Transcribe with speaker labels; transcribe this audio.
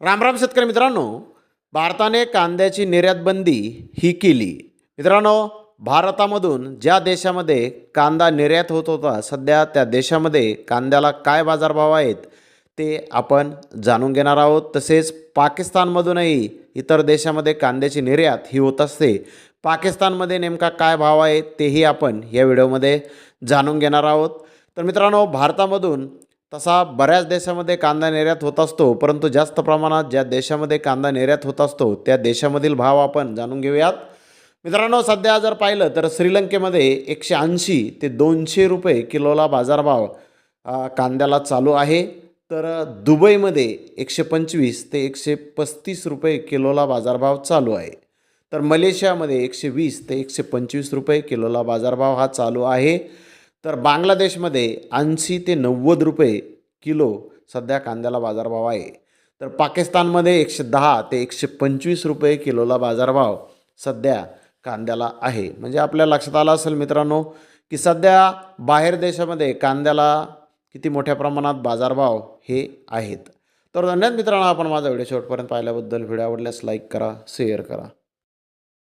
Speaker 1: रामराम शेतकरी मित्रांनो भारताने कांद्याची निर्यात बंदी ही केली. मित्रांनो भारतामधून ज्या देशामध्ये कांदा निर्यात होत होता सध्या त्या देशामध्ये कांद्याला काय बाजारभाव आहेत ते आपण जाणून घेणार आहोत. तसेच पाकिस्तानमधूनही इतर देशामध्ये कांद्याची निर्यात ही होत असते. पाकिस्तानमध्ये नेमका काय भाव आहे तेही आपण या व्हिडिओमध्ये जाणून घेणार आहोत. तर मित्रांनो भारतामधून तसा बऱ्याच देशामध्ये कांदा निर्यात होत असतो परंतु जास्त प्रमाणात ज्या देशामध्ये कांदा निर्यात होत असतो त्या देशामधील भाव आपण जाणून घेऊयात. मित्रांनो सध्या जर पाहिलं तर श्रीलंकेमध्ये एकशे ऐंशी ते दोनशे रुपये किलोला बाजारभाव कांद्याला चालू आहे. तर दुबईमध्ये एकशे पंचवीस ते एकशे पस्तीस रुपये किलोला बाजारभाव चालू आहे. तर मलेशियामध्ये एकशे वीस ते एकशे पंचवीस रुपये किलोला बाजारभाव हा चालू आहे. तर बांगलादेशमध्ये ऐंशी ते नव्वद रुपये किलो सध्या कांद्याला बाजारभाव आहे. तर पाकिस्तानमध्ये एकशे दहा ते एकशे पंचवीस रुपये किलोला बाजारभाव सध्या कांद्याला आहे. म्हणजे आपल्या लक्षात आलं असेल मित्रांनो की सध्या बाहेर देशामध्ये कांद्याला किती मोठ्या प्रमाणात बाजारभाव हे आहेत. तर धन्यवाद मित्रांनो आपण माझा व्हिडिओ शेवटपर्यंत पाहिल्याबद्दल. व्हिडिओ आवडल्यास लाईक करा शेअर करा.